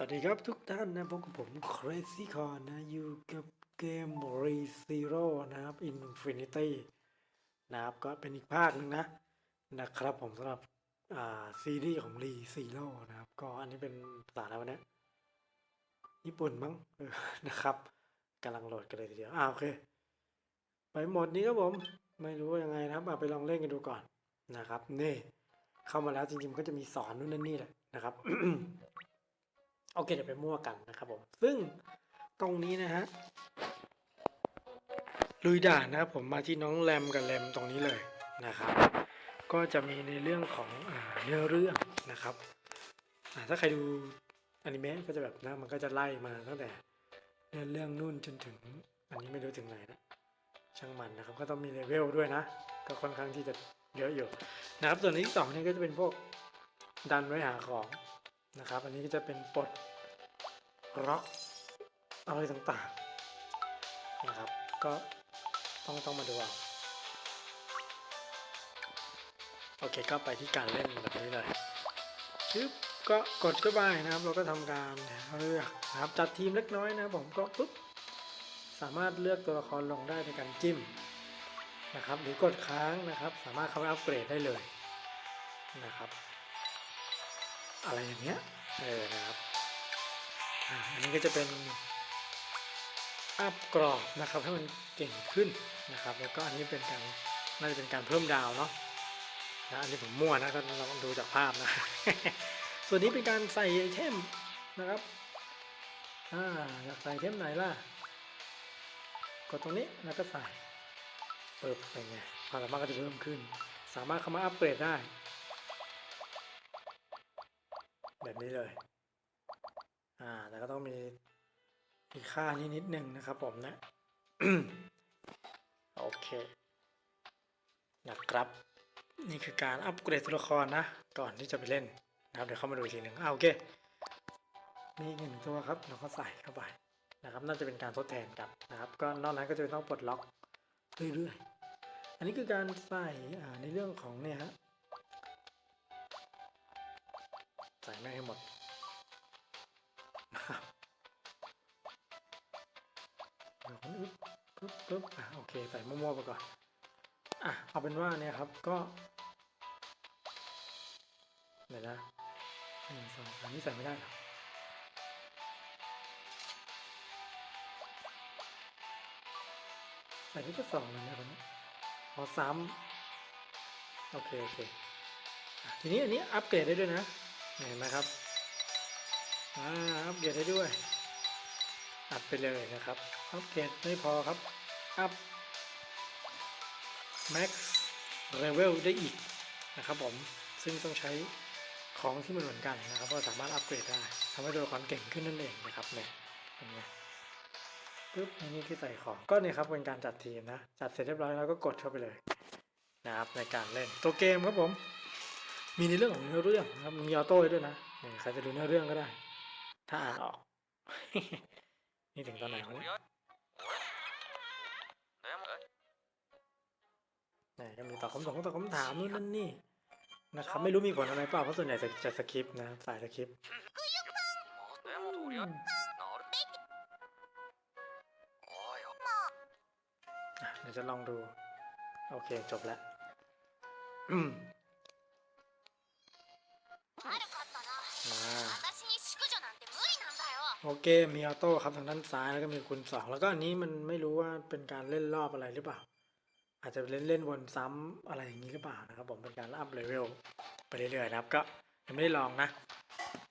สวัสดีครับทุกท่านนะพบกับผม Crazy c o r นะ อยู่กับเกม Re Zero นะครับ Infinity นะครับ ก็เป็นอีกภาคหนึ่งนะ นะครับผมสำหรับอ่าซีรีส์ของ Re Zero นะครับ ก็อันนี้เป็นภาษาอะไรวะเนี่ยญี่ปุ่นมั้งนะครับกำลังโหลดกันเลยทีเดียว อ่าโอเค ไปหมดนี้ครับผม ไม่รู้ว่ายังไงนะครับเอาไปลองเล่นกันดูก่อนนะครับ นี่ เข้ามาแล้วจริงๆก็จะมีสอนนู่นนั่นนี่แหละนะครับ โอเคเดี๋ยวไปมั่วกันนะครับผม ซึ่งตรงนี้นะฮะลุยด่านนะครับผมมาที่น้องแรมกับแรมตรงนี้เลยนะครับ ก็จะมีในเรื่องของอเนื้อเรื่องนะครับถ้าใครดูอนิเมะก็จะแบบนะมันก็จะไล่มาตั้งแต่เนื้อเรื่องนู่นจนถึง อันนี้ไม่รู้ถึงไหนนะช่างมันนะครับก็ต้องมีเลเวลด้วยนะ ก็ค่อนข้างที่จะเยอะอยู่นะครับส่วนที่สองนี่ก็จะเป็นพวกดันไว้หาของ นะครับ อันนี้ก็จะเป็นปลดล็อกอะไรต่างๆนะครับ ก็ต้องต้องมาดูเอาโอเคก็ไปที่การเล่นแบบนี้เลยชึบก็กดเข้าไปนะครับ เราก็ทำการเลือกนะครับจัดทีมเล็กน้อยนะผมก็ปุ๊บสามารถเลือกตัวละครลงได้ในการจิ้มนะครับ หรือกดค้างนะครับ สามารถเข้าไปอัปเกรดได้เลยนะครับ อะไรอย่างเงี้ยเออนะครับอันนี้ก็จะเป็นอัพกรอบนะครับให้มันเก่งขึ้นนะครับ แล้วก็อันนี้เป็นการน่าจะเป็นการเพิ่มดาวเนาะนะอันนี้ผมมั่วนะก็ลองดูจากภาพนะ ส่วนนี้เป็นการใส่ไอเทมนะครับอ่าอยากใส่ไอเทมไหนล่ะกดตรงนี้แล้วก็ใส่เปิดเป็นไงความสามารถก็จะเพิ่มขึ้น สามารถเข้ามาอัปเกรดได้ แบบนี้เลย อ่าแต่ก็ต้องมีอีกค่านี้นิดนึงนะครับผมนะ โอเค นะครับ นี่คือการอัปเกรดตัวละครนะ ก่อนที่จะไปเล่นนะครับ เดี๋ยวเข้ามาดูอีกทีหนึ่งอ่าโอเค มีอีกหนึ่งตัวครับ เราก็ใส่เข้าไปนะครับ น่าจะเป็นการทดแทนกันนะครับ ก็นอกนั้นก็จะเป็นต้องปลดล็อกเรื่อยๆ อันนี้คือการใส่อ่าในเรื่องของเนี่ยฮะ ส่ไม่งให้หมด เดี๋ยวมันอึ๊บปึ๊บปึ๊บอะโอเค ใส่มั่วๆไปก่อน อะ เอาเป็นว่าเนี่ยครับก็เดี๋ยวนะหนึ่งสองสามนี่ใส่ไม่ได้หรอใส่ที่ก็สองเลยนะคนนี้พอซ้ำโอเค โอเค ทีนี้อันนี้อัปเกรดได้ด้วยนะ เห็นไหมครับอ่าอัปเกรดได้ด้วย อัดไปเลยนะครับ อัปเกรดไม่พอครับ อัพ max level ได้อีกนะครับผม ซึ่งต้องใช้ของที่มันเหมือนกันนะครับก็สามารถอัปเกรดได้ทำให้ตัวละครเก่งขึ้นนั่นเองนะครับเนี่ยเป็นไงปึ๊บนนี้คือใส่ของก็เนี่ยครับเป็นการจัดทีมนะ จัดเสร็จเรียบร้อยแล้วก็กดเข้าไปเลยนะครับในการเล่นตัวเกมครับผม มีในเรื่องของเนื้อเรื่องครับมีออโต้ด้วยนะใครจะดูเนื้อเรื่องก็ได้ ถ้าอ่านออก นี่ถึงตอนไหนวะเนี่ยนี่ก็มีตอบคำถามตอบคำถามนู่นนั่นนี่นะครับไม่รู้มีผลอะไรเปล่าเพราะส่วนใหญ่จะจะสคริปต์นะสายสคริปต์เดี๋ยวจะลองดู โอเคจบแล้ว โอเค มีออโต้ครับทางด้านซ้ายแล้วก็มีคูณสองแล้วก็อันนี้มันไม่รู้ว่าเป็นการเล่นรอบอะไรหรือเปล่า อาจจะเล่นเล่นวนซ้ำอะไรอย่างนี้หรือเปล่านะครับผมเป็นการอัพเลเวลไปเรื่อยๆนะครับ ก็ยังไม่ได้ลองนะ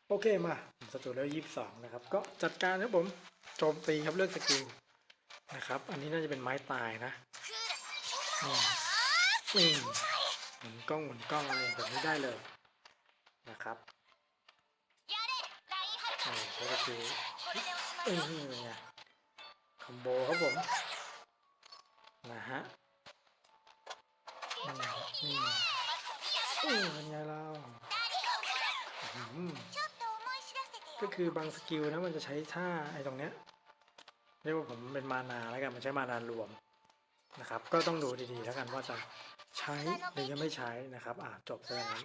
โอเคมาสตูเลเวลยี่สิบสองนะครับ ก็จัดการครับผมโจมตีครับเลือกสกิลนะครับ อันนี้น่าจะเป็นไม้ตายนะクールนี่นี่หมุนกล้องหมุนกล้องอะไรแบบนี้ได้เลยนะครับ ก็คือเอ้ยนี่ยคอมโบครับผมนะฮะอืมอืมนไงเราก็คือบางสกิลนะมันจะใช้ท่าไอ้ตรงเนี้ยเรียกว่าผมเป็นมานาแล้วกันมันใช้มานารวมนะครับ ก็ต้องดูดีๆแล้วกันว่าจะใช้หรือยังไม่ใช้นะครับ อ่าจบเท่านั้น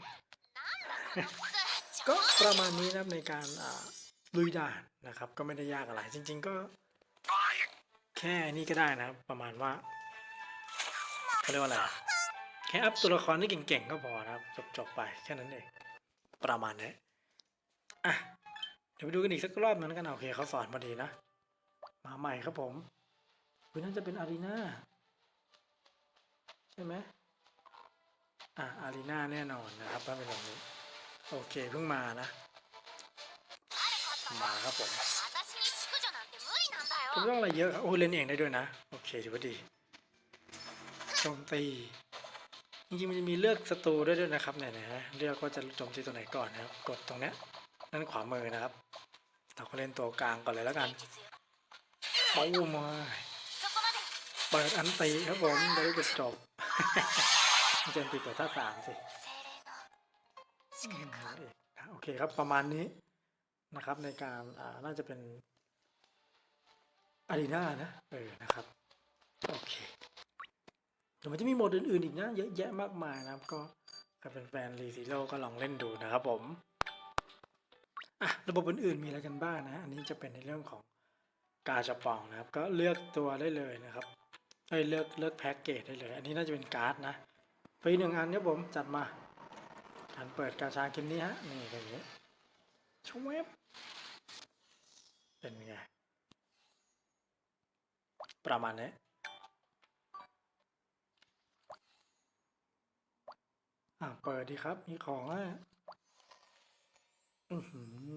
ก็ประมาณนี้นะในการอ่า ลุยได้นะครับ ก็ไม่ได้ยากอะไร จริง ๆ ก็ แค่นี้ก็ได้นะครับ ประมาณว่าเขาเรียกว่าอะไรแค่อัพตัวละครได้เก่งๆก็พอครับจบๆไปแค่นั้นเองประมาณนี้อะเดี๋ยวไปดูกันอีกสักรอบนึงกันเอาโอเคเขาสอนพอดีนะ มาใหม่ครับผมคือนั่นจะเป็นอารีนาใช่ไหมอะอารีนาแน่นอนนะครับถ้าเป็นแบบนี้ โอเคเพิ่งมานะ มาครับผมผมต้องอะไรเยอะโอ้เล่นเองได้ด้วยนะ โอเคถือว่าดีโจมตีจริงๆมันจะมีเลือกศัตรูด้วยด้วยนะครับเนี่ยนะฮะเลือกว่าจะโจมตีตัวไหนก่อนนะครับ กดตรงเนี้ยนั่นขวามือนะครับเราก็เล่นตัวกลางก่อนเลยแล้วกันปล่อยมาเปิดอันตีครับผมไปก็จบจนตีเปิดท่าสามสิโอเคครับประมาณนี้ นะครับในการอ่าน่าจะเป็นอารีนานะเออนะครับโอเคเดี๋ยวมันจะมีโหมดอื่นๆอีกนะ เยอะแยะมากมายนะครับก็ใครเป็นแฟนรีซิโร่ก็ลองเล่นดูนะครับผมอะระบบอื่นๆมีอะไรกันบ้างนะ อันนี้จะเป็นในเรื่องของกาชาปองนะครับ ก็เลือกตัวได้เลยนะครับเอ้ยเลือกเลือกแพ็กเกจได้เลย อันนี้น่าจะเป็นการ์ดนะฟรีหนึ่งอันครับผมจัดมาการเปิดกาชาเกมนี้ฮะนี่เป็นอย่างนี้ชวบ เป็นไง ประมาณนี้อ่าเปิดดีครับ มีของอะ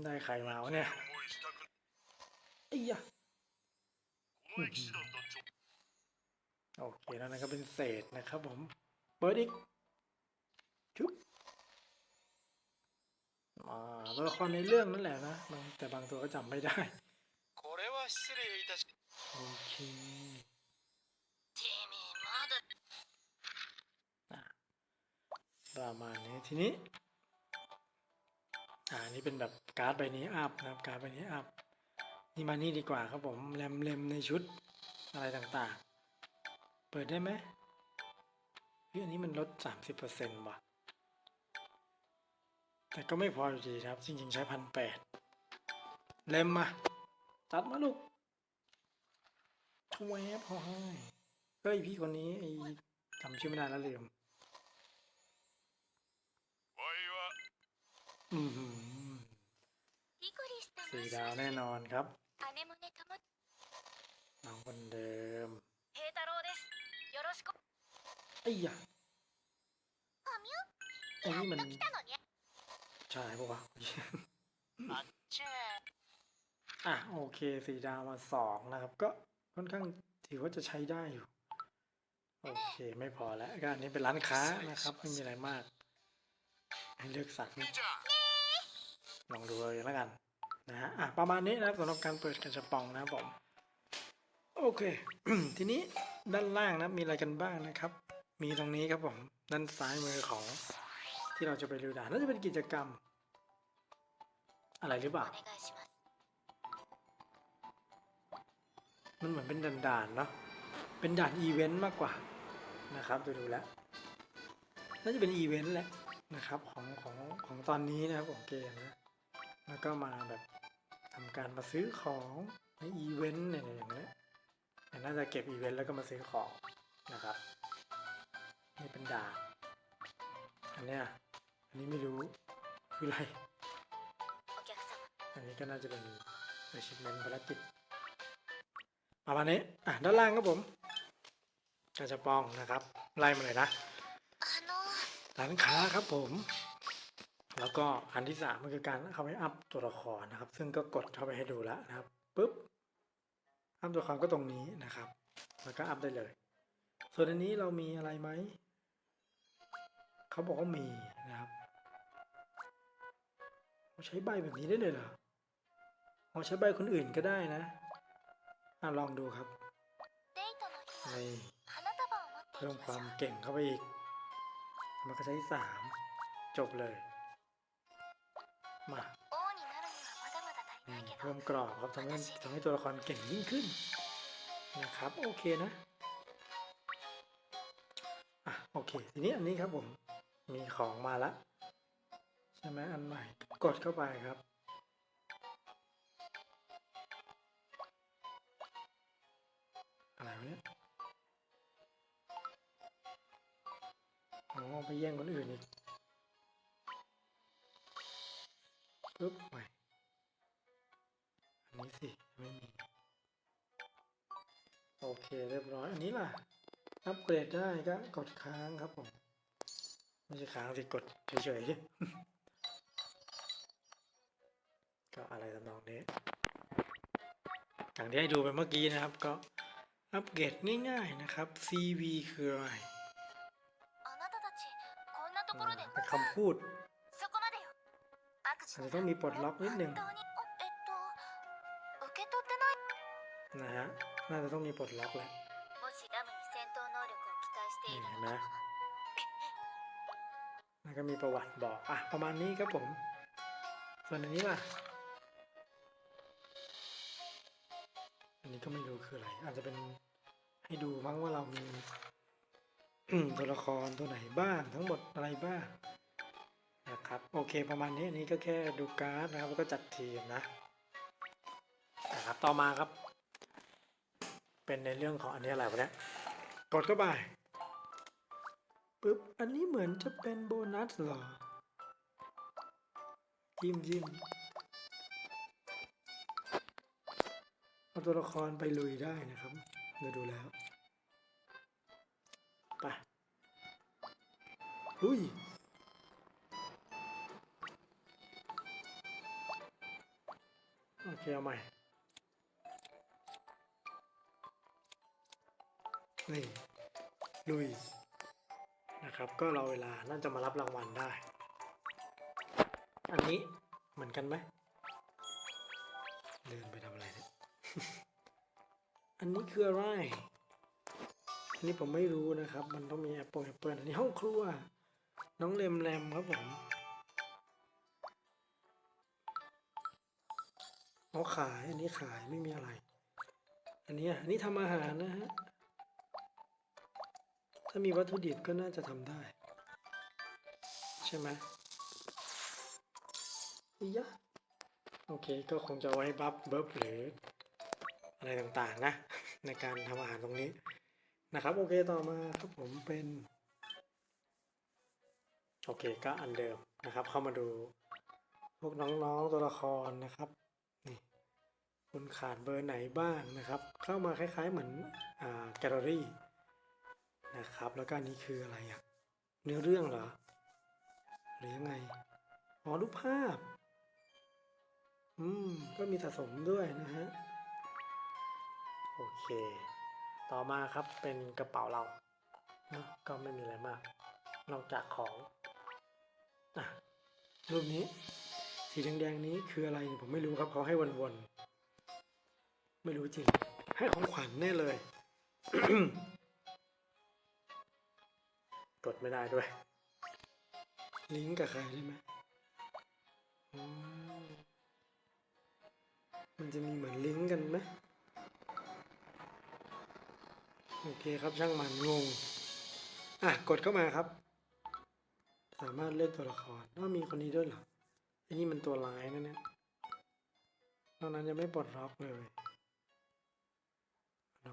ได้ไข่เมาวะเนี่ยไอ้ยะโอเคแล้วนั่นก็เป็นเศษนะครับผม เปิดอีกชุบมาตัวละครในเรื่องนั่นแหละนะแต่บางตัวก็จำไม่ได้ 失礼いたし โอเค てめえまだ อ่ะประมาณนี้ทีนี้ อ่านี่เป็นแบบการ์ดใบนี้อัพนะครับการ์ดใบนี้อัพนี่มานี่ดีกว่าครับผมแรมเลมในชุดอะไรต่างๆ เปิดได้ไหมเฮ้ยอันนี้มันลดสามสิบเปอร์เซ็นต์ว่ะ แต่ก็ไม่พออยู่ดีนะครับ จริงๆใช้พันแปดเลมมา ตัดมาลูกแวบพอให้เฮ้ยพี่คนนี้ไอ้จำชื่อไม่ได้แล้วเลยมอืมสี่ดาวแน่นอนครับน้องคนเดิมไอ้ยะไอ้นี่มันใช่ปะวะ อะโอเคสี่ดาวมาสองนะครับ ก็ค่อนข้างถือว่าจะใช้ได้อยู่ โอเคไม่พอแล้วก็อันนี้เป็นร้านค้านะครับ ไม่มีอะไรมาก ให้เลือกสรรじゃลองดูเลยแล้วกันนะฮะอะประมาณนี้นะครับสำหรับการเปิดกระชับปองนะครับผมโอเค ทีนี้ด้านล่างนะมีอะไรกันบ้างนะครับ มีตรงนี้ครับผมด้านซ้ายมือของ ที่เราจะไปดูด่านน่าจะเป็นกิจกรรม อะไรหรือเปล่า มันเหมือนเป็นด่านๆเนาะเป็นด่านอีเวนต์มากกว่านะครับไปดูแล้วน่าจะเป็นอีเวนต์แหละนะครับของของของตอนนี้นะครับของเกมนะแล้วก็มาแบบทำการมาซื้อของในอีเวนต์เนี่ยอย่างเงี้ยน่าจะเก็บอีเวนต์แล้วก็มาซื้อของนะครับนี่เป็นด่านอันเนี้ยอันนี้ไม่รู้คืออะไรอันนี้ก็น่าจะเป็น achievement ภารกิจ ประมาณนี้อะด้านล่างครับผมกระจะปองนะครับ ไล่มาเลยนะร้านค้าครับผม แล้วก็อันที่สามก็คือการเข้าไปอัพตัวละครนะครับ ซึ่งก็กดเข้าไปให้ดูแล้วนะครับปุ๊บอัพตัวละครก็ตรงนี้นะครับ แล้วก็อัพได้เลย ส่วนอันนี้เรามีอะไรไหมเขาบอกว่ามีนะครับเราใช้ใบแบบนี้ได้เลยเหรอเราใช้ใบคนอื่นก็ได้นะ อ่ลองดูครับนเพิ่มความเก่งเข้าไปอีก มันก็ใช้สามจบเลย มาเพิ่มกรอบครับทำให้ทำให้ตัวละครเก่งยิ่งขึ้น นะครับ โอเคนะอะโอเค ทีนี้อันนี้ครับผม มีของมาละใช่ไหมอันใหม่ กดเข้าไปครับ เนี่ยอ๋อไปแย่งคนอื่นอีกปึ๊บใหม่อันนี้สิไม่มี โอเคเรียบร้อย อันนี้ล่ะ อัปเกรดได้ก็กดค้างครับผม ไม่ใช่ค้างสิกดเฉยๆ ก็อะไรทำนองนี้อย่างที่ให้ดูไปเมื่อกี้นะครับ ก็ อัปเกรดง่ายๆนะครับ CV คืออะไรเป็นคำพูดอาจจะต้องมีปลดล็อกนิดหนึ่งนะฮะ น่าจะต้องมีปลดล็อกแล้วนี่เห็นไหมแล้วก็มีประวัติบอก อะ ประมาณนี้ครับผม ส่วนอันนี้ล่ะ นี้ก็ไม่รู้คืออะไร อาจจะเป็นให้ดูมั้งว่าเรามีตัวละครตัวไหนบ้างทั้งหมดอะไรบ้างนะครับโอเคประมาณนี้อันนี้ก็แค่ดูการ์ดนะครับแล้วก็จัดทีมนะนะครับต่อมาครับ เป็นในเรื่องของอันนี้อะไรวะเนี่ยกดเข้าไปปึ๊บอันนี้เหมือนจะเป็นโบนัสเหรอยิ้มยิ้ม เอาตัวละครไปลุยได้นะครับเดี๋ยวดูแล้วไปอุ้ยโอเคเอาใหม่นี่ลุยนะครับ ก็รอเวลาน่าจะมารับรางวัลได้ อันนี้เหมือนกันไหม อันนี้คืออะไร อันนี้ผมไม่รู้นะครับ มันต้องมีแอปเปิลแอปเปิลอันนี้ห้องครัว น้องเลมแรมครับผมเอาขาย อันนี้ขายไม่มีอะไร อันนี้อันนี้ทำอาหารนะฮะ ถ้ามีวัตถุดิบก็น่าจะทำได้ ใช่ไหมอียะโอเค ก็คงจะไว้บัฟเบิร์บหรือ อะไรต่างๆนะ ในการทำอาหารตรงนี้นะครับ โอเคต่อมาครับผมเป็น โอเคก็อันเดิมนะครับ เข้ามาดูพวกน้องๆตัวละครนะครับนี่คุณขาดเบอร์ไหนบ้างนะครับ เข้ามาคล้าย ๆ เหมือนอ่าแกลเลอรี่นะครับ แล้วก็นนี้คืออะไรอะเนื้อเรื่องเหรอหรือยังไงอ๋อรูปภาพ อืม ก็มีสะสมด้วยนะฮะ โอเค ต่อมาครับเป็นกระเป๋าเราเนะก็ไม่มีอะไรมาก นอกจากของอะรูปนี้ สีแดงๆนี้คืออะไรผมไม่รู้ครับเขาให้วนๆ ไม่รู้จริง ให้ของขวัญแน่เลย กดไม่ได้ด้วย ลิงก์กับใครได้ไหมมันจะมีเหมือนลิงก์กันไหม โอเคครับช่างมันงง อะกดเข้ามาครับ สามารถเลือกตัวละครว่ามีคนนี้ด้วยเหรอไอ้นี่มันตัวร้ายนะเนี่ยตอนนั้นยังไม่ปลดล็อกเลยเรา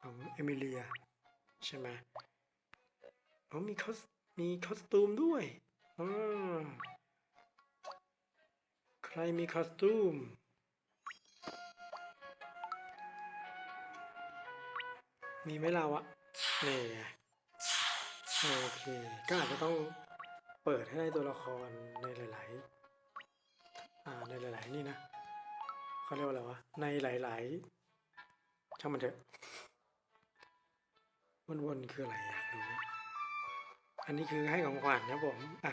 ของเอมิเลียใช่ไหมอ๋อมีคอสมีคอสตูมด้วยอ่าใครมีคอสตูม มีไหมเราอะนี่ไงโอเค ก็อาจจะต้องเปิดให้ได้ตัวละครในหลาย ๆ อ่า ในหลาย ๆ นี่นะเขาเรียกว่าอะไรวะ ในหลาย ๆ ช่างมันเถอะ วนๆ คืออะไรอยากรู้ อันนี้คือให้ของขวัญนะผม อะ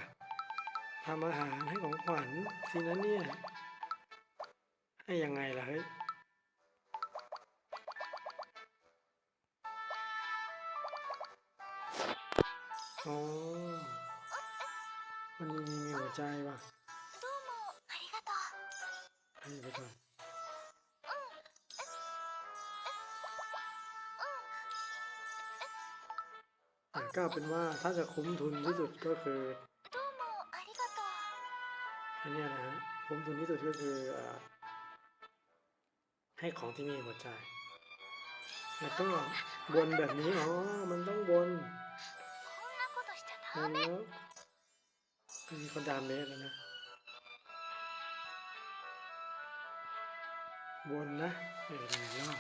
ทำอาหารให้ของขวัญสินะเนี่ย ให้ยังไงล่ะเฮ้ย อ๋อวันนี้มีหัวใจว่ะ どうもありがとう ให้ไปก่อนอ่ะก็เอาเป็นว่าถ้าจะคุ้มทุนที่สุดก็คือ どうもありがとう อันเนี้ยนะฮะคุ้มทุนที่สุดก็คืออ่าให้ของที่มีหัวใจ แล้วก็บนแบบนี้ อ๋อ มันต้องบน そんな เออมีคนดามเลสแล้วนะบนนะเออหนึ่งรอบ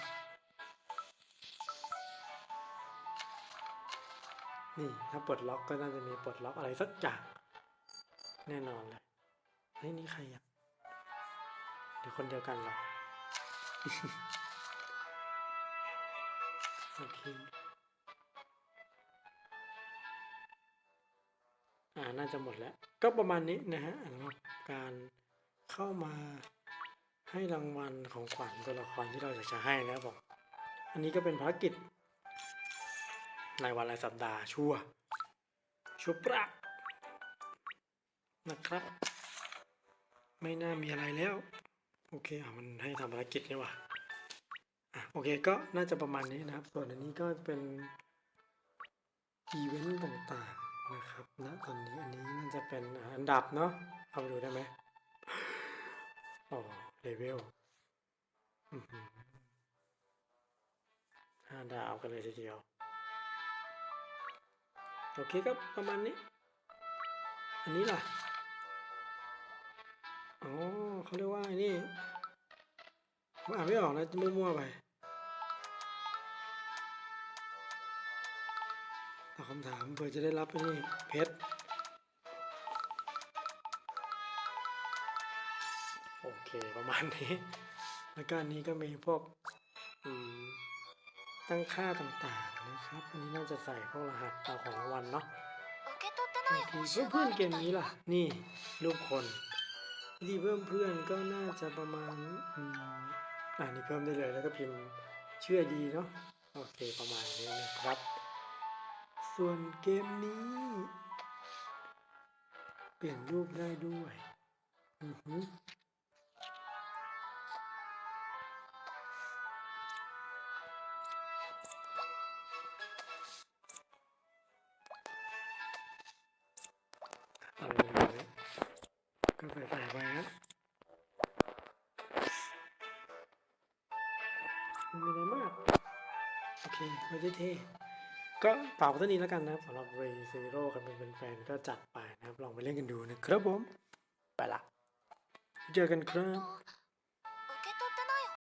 นี่ถ้าปลดล็อกก็น่าจะมีปลดล็อกอะไรสักอย่างแน่นอนเลยนี่นี่ใครอะหรือคนเดียวกันหรอ โอเค อ่าน่าจะหมดแล้ว ก็ประมาณนี้นะฮะสำหรับการเข้ามาให้รางวัลของขวัญตัวละครที่เราอยากจะให้นะครับผมอันนี้ก็เป็นภารกิจในวันรายสัปดาห์ชัวชัวร์ปรักนะครับ ไม่น่ามีอะไรแล้ว โอเคอะมันให้ทำภารกิจนี่ว่าอะโอเคก็น่าจะประมาณนี้นะครับ ส่วนอันนี้ก็เป็นอีเวนต์ต่าง นะครับณตอนนี้อันนี้น่าจะเป็นอันดับเนาะเข้าไปดูได้ไหมอ๋อเลเวลห้าดาวกันเลยทีเดียว โอเคครับประมาณนี้ อันนี้ล่ะอ๋อเขาเรียกว่าไอ้นี่ผมอ่านไม่ออกนะมั่วๆไปาคำถามเพื่อจะได้รับนี่เพชรโอเคประมาณนี้ แล้วก็อันนี้ก็มีพวกตั้งค่าต่างๆนะครับอันนี้น่าจะใส่พวกรหัสตาของวันเนาะเพื่อนเพื่อนเกมนี้ล่ะ นี่ลูกคนดีเพื่อนเพื่อนก็น่าจะประมาณอืมอ่านี่เพิ่มได้เลยแล้วก็พิมพ์เชื่อดีเนาะโอเคประมาณนี้นะครับ ส่วนเกมนี้ เปลี่ยนรูปได้ด้วย อือหือเอาเลยเอาเลยก็ใส่ใส่ไปนะไม่มีอะไรมาก โอเคไม่ได้เท่ ก็ฝากไว้เท่านี้แล้วกันนะครับสำหรับเรซีโร่กันเป็นแฟนก็จัดไปนะครับ ลองไปเล่นกันดูนะครับผม ไปละ เจอกันครับ